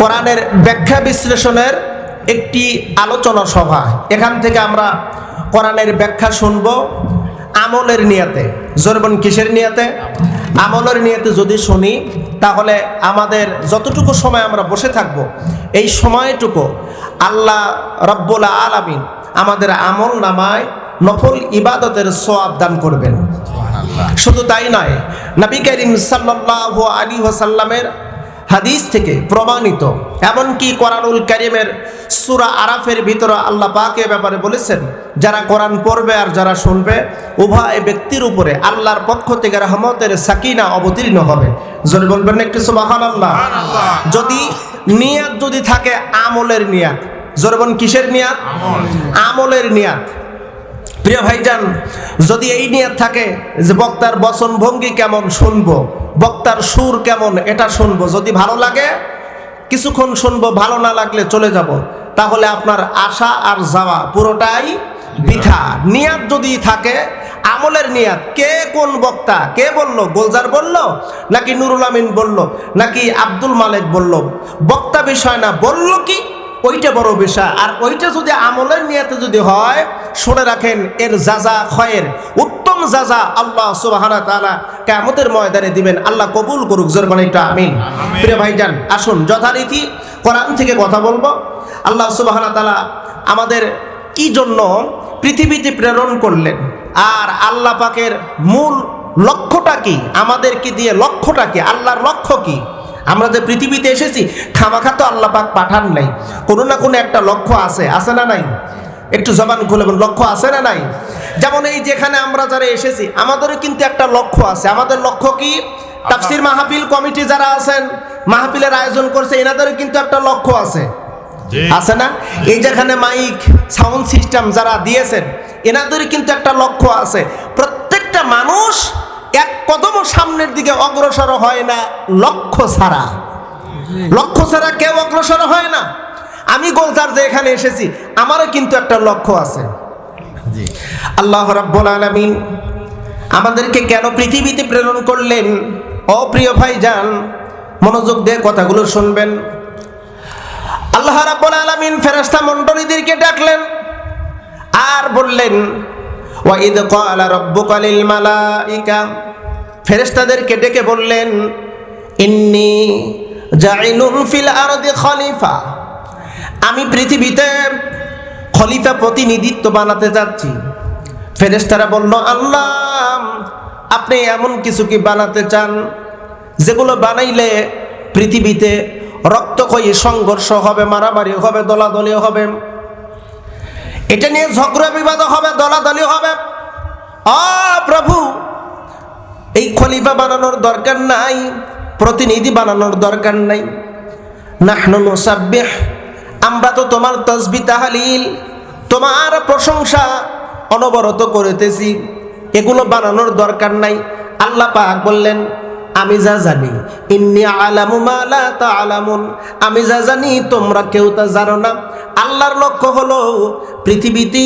কোরআনের ব্যাখ্যা বিশ্লেষণের একটি আলোচনা সভা। এখান থেকে আমরা কোরআনের ব্যাখ্যা শুনব আমলের নিয়াতে। জোরবন কিসের নিয়াতে? আমলের নিয়াতে যদি শুনি তাহলে আমাদের যতটুকু সময় আমরা বসে থাকব এই সময়টুকু আল্লাহ রব্বুল আলামিন আমাদের আমল নামায় নফল ইবাদতের সোয়াব দান করবেন। শুধু তাই নয় নবী করিম সাল্লাল্লাহু আলী ওয়াসাল্লামের হাদিস থেকে প্রমাণিত। এমনকি কোরআনুল করিমের সুরা আরাফের ভিতরে আল্লাহ পাকে ব্যাপারে বলেছেন যারা কোরআন পড়বে আর যারা শুনবে উভয় ব্যক্তির উপরে আল্লাহর পক্ষ থেকে রহমতের সাকিনা অবতীর্ণ হবে। যদি বলবেন একটু সুবাহান আল্লাহ যদি নিয়াত যদি থাকে আমলের নিয়াত। জোরবন কিসের নিয়াত? আমলের নিয়াত। প্রিয় ভাইজান যদি এই নিয়ত থাকে যে বক্তার বচন ভঙ্গি কেমন শুনব? বক্তার সুর কেমন, এটা শুনব। যদি ভালো লাগে, কিছুক্ষণ শুনব, ভালো না লাগলে চলে যাব। তাহলে আপনার আশা আর যাওয়া পুরোটাই বৃথা। নিয়াত যদি থাকে, আমলের নিয়াত। কে কোন বক্তা, কে বলল? গোলজার বলল, নাকি নুরুল আমিন বলল, নাকি আব্দুল মালেক বলল? বক্তা বিষয় না, বলল কি? ওইটা বড় বিষয়। আর ওইটা যদি আমলের নিয়াতে যদি হয় শুনে রাখেন এর যাজা খয়ের উত্তম যাজা আল্লাহ সুবাহানা তাআলা কিয়ামতের ময়দানে দিবেন আল্লাহ কবুল করুক জোর মানে এটা আমিন। প্রিয় ভাইজান আসুন যথারীতি কোরআন থেকে কথা বলব। আল্লাহ সুবাহানা তাআলা আমাদের কি জন্য পৃথিবীতে প্রেরণ করলেন? আর আল্লাহ পাকের মূল লক্ষ্যটা কি? আমাদেরকে দিয়ে লক্ষ্যটা কি? আল্লাহর লক্ষ্য কি? আমরা যে পৃথিবীতে এসেছি খামাখা তো আল্লাহ পাক পাঠান নাই। কোনো না কোনো একটা লক্ষ্য আছে আছে না নাই? একটু জবান খুলে লক্ষ্য আছে না নাই? যেমন এই যেখানে আমরা যারা এসেছি আমাদেরও কিন্তু একটা লক্ষ্য আছে। আমাদের লক্ষ্য কি? তাফসির মাহফিল কমিটি যারা আছেন মাহফিলের আয়োজন করছে এনাদেরও কিন্তু একটা লক্ষ্য আছে। আছে না? এই যেখানে মাইক সাউন্ড সিস্টেম যারা দিয়েছেন এনাদের কিন্তু একটা লক্ষ্য আছে। প্রত্যেকটা মানুষ এক কদম সামনের দিকে অগ্রসর হয় না লক্ষ্য ছাড়া। লক্ষ্য ছাড়া কেউ অগ্রসর হয় না। আমি গোলজার যে এখানে এসেছি আমারও কিন্তু একটা লক্ষ্য আছে। আল্লাহ রাব্বুল আলামিন আমাদেরকে কেন পৃথিবীতে প্রেরণ করলেন? অপ্রিয় ভাই যান মনোযোগ দিয়ে কথাগুলো শুনবেন। আল্লাহ রাব্বুল আলামিন ফেরেশতা মণ্ডলীদেরকে ডাকলেন আর বললেন ওয়াইদ ক্বালা রাব্বুকা লিল মালাইকা। ফেরেশতাদেরকে ডেকে বললেন, ইন্নী জাইলুন ফিল আরদি খলিফা। আমি পৃথিবীতে খলিফা প্রতিনিধিত্ব বানাতে যাচ্ছি। ফেরেশতারা বলল, আল্লাহ, আপনি এমন কিছু কি বানাতে চান যেগুলো বানাইলে পৃথিবীতে রক্তক্ষয়ী সংঘর্ষ হবে, মারামারি হবে দলাদলি হবে? এটা নিয়ে ঝগড়া বিবাদ হবে, দলাদলি হবে। অ, প্রভু, এই খলিফা বানানোর দরকার নাই, প্রতিনিধি বানানোর দরকার নাই। নাহনু নুসাব্বিহ, আমরা তো তোমার তসবি তাহালিল, তোমার প্রশংসা অনবরত করিতেছি। এগুলো বানানোর দরকার নাই। আল্লাহ পাক বললেন আমি যা জানি, ইন্নি আলামু মালা তা আলামুন আমি যা জানি, তোমরা কেউ তা জানো না। আল্লাহর লক্ষ্য হলো পৃথিবীতে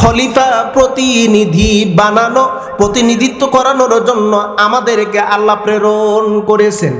খলিফা প্রতিনিধি বানানো, প্রতিনিধিত্ব করানোর জন্য আমাদেরকে আল্লাহ প্রেরণ করেছেন।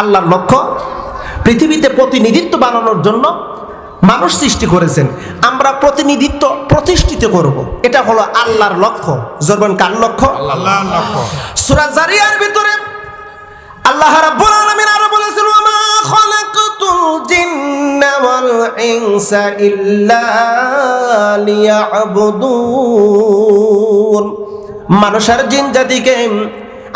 আল্লাহর লক্ষ্য, পৃথিবীতে প্রতিনিধিত্ব বানানোর জন্য মানুষ সৃষ্টি করেছেন আমরা প্রতিনিধিত্ব প্রতিষ্ঠিত করব। এটা হলো আল্লাহর লক্ষ্য। জরবান কার লক্ষ্য? আল্লাহ লক্ষ্য। সূরা জারিয়ার ভিতরে আল্লাহ রাব্বুল আলামিন আরও বলেছেন ওয়া মা খালাকতুল জিন্না ওয়াল ইনসা ইল্লা লিয়াবুদুন। মানুষ আর জিন জাতিকে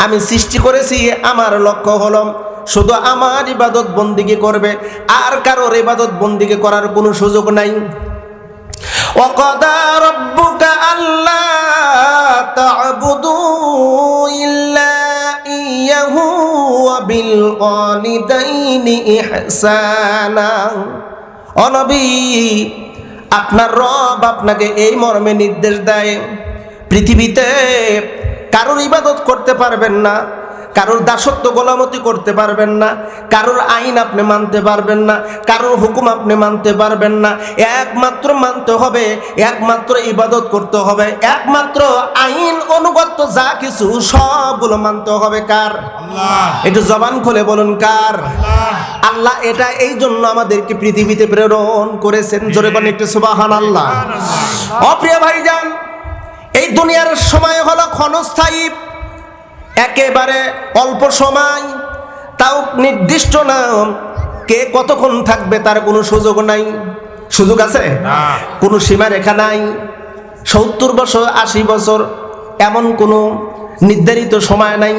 আমি সৃষ্টি করেছি আমার লক্ষ্য হলো শুধু আমার ইবাদত বন্দিকে করবে আর কারোর ইবাদত বন্দিকে করার কোনো সুযোগ নাই وقضى ربك ألا تعبدوا إلا إياه وبالوالدين إحسانا অনবী আপনার রব আপনাকে এই মর্মে নির্দেশ দেয় পৃথিবীতে কারোর ইবাদত করতে পারবেন না কারোর দাসত্ব গোলামতি করতে পারবেন না কারোর আইন আপনি মানতে পারবেন না কারোর হুকুম আপনি মানতে পারবেন না। একমাত্র মানতে হবে একমাত্র ইবাদত করতে হবে একমাত্র আইন অনুগত যা কিছু সবগুলো মানতে হবে কার? একটু জবান খুলে বলুন কার? আল্লাহ। এটা এই জন্য আমাদেরকে পৃথিবীতে প্রেরণ করেছেন জোরে বলেন একটু সুবাহান আল্লাহ অপ্রিয় ভাইজান এই দুনিয়ার সময় হলো ক্ষণস্থায়ী একেবারে অল্প সময় তাও নির্দিষ্ট না কে কতক্ষণ থাকবে তার কোনো সুযোগ নাই। সুযোগ আছে? কোনো সীমা রেখা নাই। সত্তর বছর আশি বছর এমন কোনো নির্ধারিত সময় নাই।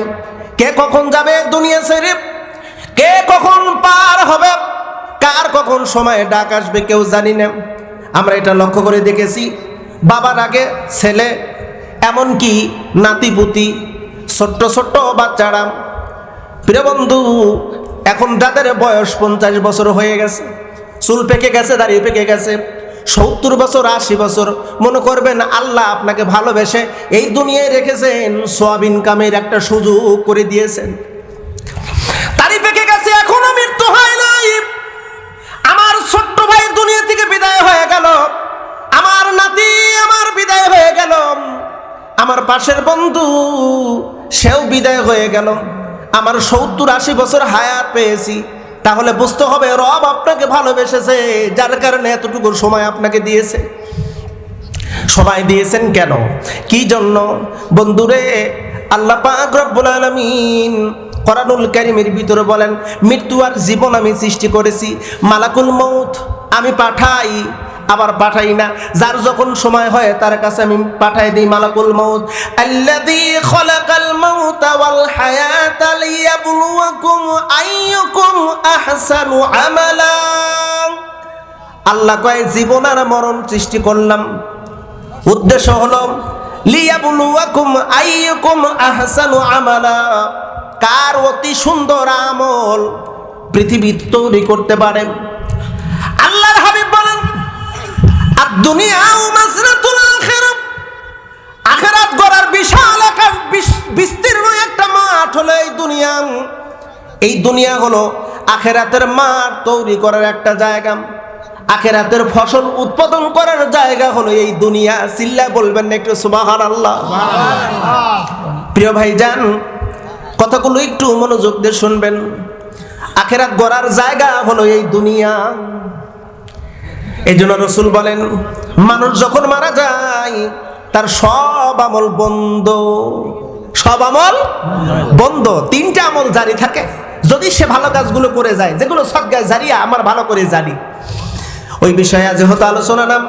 কে কখন যাবে দুনিয়া ছেড়ে? কে কখন পার হবে? কার কখন সময় ডাক আসবে কেউ জানি না। আমরা এটা লক্ষ্য করে দেখেছি। বাবার আগে ছেলে এমনকি নাতিপুতি ছোট্ট ছোট্ট বাচ্চারা। প্রিয় বন্ধু, এখন যাদের বয়স পঞ্চাশ বছর হয়ে গেছে, চুল পেকে গেছে দাঁড়িয়ে পেকে গেছে, সত্তর বছর, আশি বছর, মনে করবেন আল্লাহ আপনাকে ভালোবেসে এই দুনিয়ায় রেখেছেন সোয়াবিন কামের একটা সুযোগ করে দিয়েছেন। পেকে গেছে মৃত্যু হয় আমার ছোট্ট থেকে বিদায় হয়ে গেল। আমার নাতি আমার বিদায় হয়ে গেল। আমার পাশের বন্ধু সেও বিদায় হয়ে গেল। আমার সত্তর আশি বছর হায়াত পেয়েছি। তাহলে বুঝতে হবে, রব আপনাকে ভালোবেসেছে, যার কারণে এতটুকু সময় আপনাকে দিয়েছে। সময় দিয়েছেন কেন? কি জন্য? বন্ধুরে, আল্লাহ পাক রব্বুল আলামিন কোরআনুল কারীমের ভিতরে বলেন, মৃত্যু আর জীবন আমি সৃষ্টি করেছি, মালাকুল মৌত আমি পাঠাই। আবার পাঠাই না। যার যখন সময় হয় তার কাছে আমি পাঠাই দিই মালাকুল মৌত আল্লাযী খলাকাল মাউতা ওয়াল হায়াতা লিয়াবলুয়াকুম আইয়ুকুম আহসানু আমালা। আল্লাহ কয়, জীবন আর মরণ সৃষ্টি করলাম। উদ্দেশ্য হলো, লিয়াবলুয়াকুম আইয়ুকুম আহসানু আমালা। কার অতি সুন্দর আমল পৃথিবী তৈরি করতে পারে? আর দুনিয়া মাজরাতুল আখিরাত। আখিরাত গড়ার বিশাল বিস্তীর্ণ একটা মাঠ হলো এই দুনিয়া। এই দুনিয়া হলো আখেরাতের মাঠ তৈরি করার একটা জায়গা। ফসল উৎপাদন করার জায়গা হলো এই দুনিয়া। চিল্লা বলবেন না একটু সুবাহান আল্লাহ প্রিয় ভাই যান কথাগুলো একটু মনোযোগ দিয়ে শুনবেন। আখেরাত গড়ার জায়গা হলো এই দুনিয়া। এই জন্য রসুল বলেন, মানুষ যখন মারা যায়, তার সব আমল বন্ধ। সব আমল বন্ধ। তিনটা আমল জারি থাকে। যদি সে ভালো কাজগুলো করে যায়, যেগুলো সব গাছ জারিয়া আমার ভালো করে জানি। ওই বিষয়ে হয়তো আলোচনা নাম,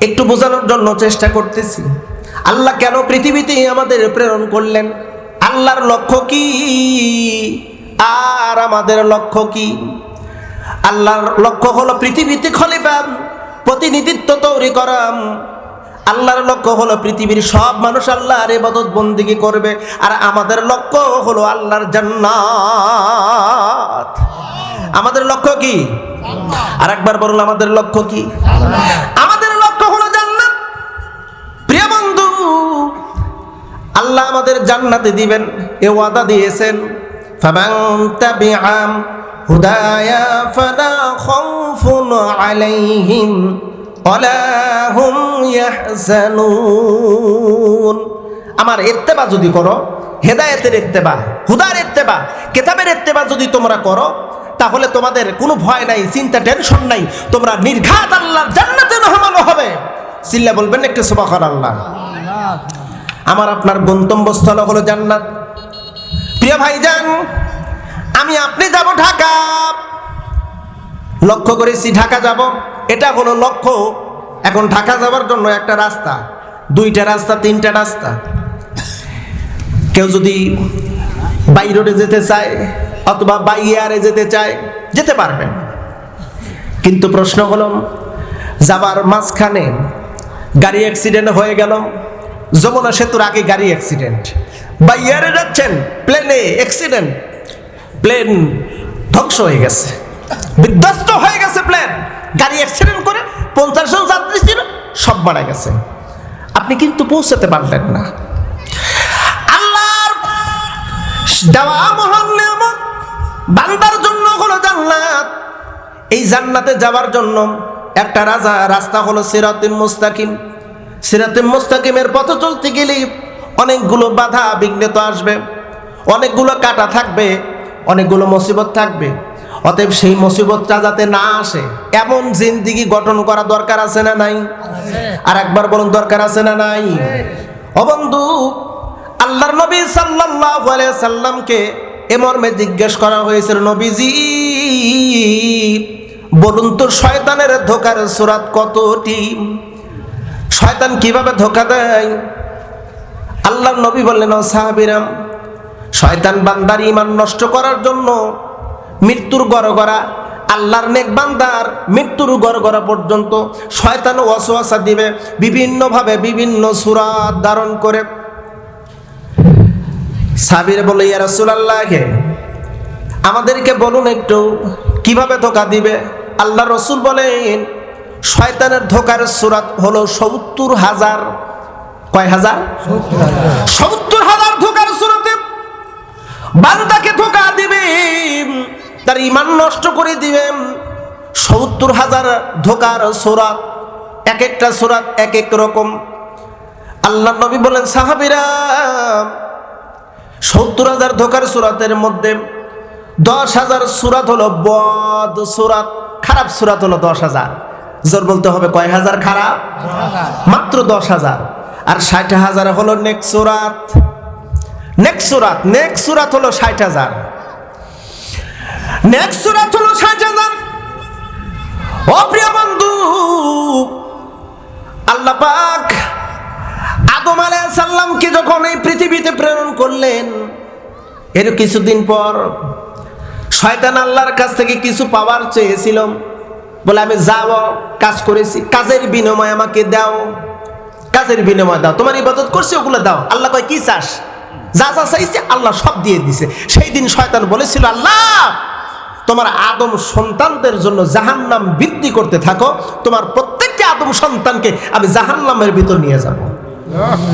একটু বোঝানোর জন্য চেষ্টা করতেছি। আল্লাহ কেন পৃথিবীতে আমাদের প্রেরণ করলেন? আল্লাহর লক্ষ্য কি? আর আমাদের লক্ষ্য কি? আল্লাহর লক্ষ্য হলো পৃথিবীতে খলিফা প্রতিনিধিত্ব তৈরি করাম আল্লাহর লক্ষ্য হলো পৃথিবীর সব মানুষ আল্লাহর ইবাদত বন্দিগি করবে। আর আমাদের লক্ষ্য হলো আল্লাহর জান্নাত। আমাদের লক্ষ্য কি? আর একবার বলুন আমাদের লক্ষ্য কি? আমাদের লক্ষ্য হলো জান্নাত। প্রিয় বন্ধু আল্লাহ আমাদের জান্নাতে দিবেন এ ওয়াদা দিয়েছেন। তাবিআম হুদায়া ফালা খাউফুন আলাইহিম ওয়ালা হুম ইয়াহজানুন। আমার ইত্তেবা যদি করো, হেদায়েতের ইত্তেবা, হুদার ইত্তেবা, কেতাবের ইত্তেবা যদি তোমরা করো, তাহলে তোমাদের কোনো ভয় নাই, চিন্তা, টেনশন নাই। তোমরা নির্ঘাত আল্লাহর জান্নাতে মেহমান হবে। সিল্লা বলবেন একটু সুবাহ আল্লাহ আমার আপনার গন্তব্যস্থল হলো জান্নাত। প্রিয় ভাইজান আমি, আপনি যাব ঢাকা। লক্ষ্য করেছি ঢাকা যাব। এটা হলো লক্ষ্য। এখন ঢাকা যাওয়ার জন্য একটা রাস্তা। দুইটা রাস্তা, তিনটা রাস্তা। কেউ যদি বাই রোডে যেতে চায় অথবা বাই এয়ারে যেতে চায়, যেতে পারবেন কিন্তু প্রশ্ন হলো, যাবার মাঝখানে গাড়ি অ্যাক্সিডেন্ট হয়ে গেল। যমুনা সেতুর আগে গাড়ি অ্যাক্সিডেন্ট বা এয়ারে যাচ্ছেন প্লেনে অ্যাক্সিডেন্ট প্লেন ধ্বংস হয়ে গেছে। বিধ্বস্ত হয়ে গেছে প্লেন। গাড়ি অ্যাক্সিডেন্ট করে পঞ্চাশ জন যাত্রী ছিল, সব মারা গেছে। আপনি কিন্তু পৌঁছাতে পারলেন না। আল্লাহর দেওয়া মহান নিয়ামত, বান্দার জন্য হলো জান্নাত। এই জান্নাতে যাওয়ার জন্য একটা রাজা, রাস্তা হলো সিরাতুল মুস্তাকিম। সিরাতুল মুস্তাকিমের পথ চলতে গেলে অনেকগুলো বাধা বিঘ্ন তো আসবে, অনেকগুলো কাটা থাকবে। অনেকগুলো মুসিবত থাকবে। অতএব সেই মুসিবতটা যাতে না আসে, এমন জিন্দিগি গঠন করা দরকার আছে না নাই? আর একবার বলুন, দরকার আছে না নাই? ও বন্ধু, আল্লাহর নবী সাল্লাল্লাহু আলাইহি সাল্লামকে এ মর্মে জিজ্ঞেস করা হয়েছিল, নবীজি, বলুন তো শয়তানের ধোকার সুরাত কতটি? শয়তান কীভাবে ধোকা দেয়? আল্লাহর নবী বললেন সাহাবিরাম শয়তান বান্দার ইমান নষ্ট করার জন্য মৃত্যুর গড়গড়া, আল্লাহর নেক বান্দার মৃত্যুর গড়গড়া পর্যন্ত শয়তান ওয়াসওয়াসা দিবে বিভিন্নভাবে বিভিন্ন সুরাত ধারণ করে। সাবির বলে, ইয়া রাসূলুল্লাহকে আমাদেরকে বলুন একটু, কীভাবে ধোকা দিবে? আল্লাহ রসুল বলেন, শয়তানের ধোকার সুরাত হলো সত্তর হাজার। কয় হাজার। সত্তর হাজার বান্দাকে ধোকা দিবে। তার ইমান নষ্ট করে দিবেন সত্তর হাজার ধোকার সোরাত, এক একটা সুরাত এক এক রকম। আল্লাহ নবী বলেন, সাহাবিরা, সত্তর হাজার ধোকার সুরাতের মধ্যে দশ হাজার সুরাত হলো বদ সুরাত, খারাপ সুরাত হলো দশ হাজার। জোর বলতে হবে, কয় হাজার খারাপ? মাত্র দশ হাজার। আর ষাট হাজার হলো নেক সুরাত। নেক সুরাত নেক সুরাত হলো ষাট হাজার। নেক সুরাত হলো ষাট হাজার। ও প্রিয় বন্ধু, আল্লাহ পাক আদম আলাইহিস সাল্লামকে যখন এই পৃথিবীতে প্রেরণ করলেন, এর কিছুদিন পর শয়তান আল্লাহর কাছ থেকে কিছু পাওয়ার চেয়েছিল। বলে, আমি যাও, কাজ করেছি। কাজের বিনিময় আমাকে দাও। কাজের বিনিময় দাও। তোমার ইবাদত করছি, ওগুলো দাও। আল্লাহ কয়, কি চাস? যা যা চাইছে আল্লাহ সব দিয়ে দিছে। সেই দিন শয়তান বলেছিল, আল্লাহ, তোমার আদম সন্তানদের জন্য জাহান্নাম বৃদ্ধি করতে থাকো। তোমার প্রত্যেকটি আদম সন্তানকে আমি জাহান্নামের ভিতর নিয়ে যাব।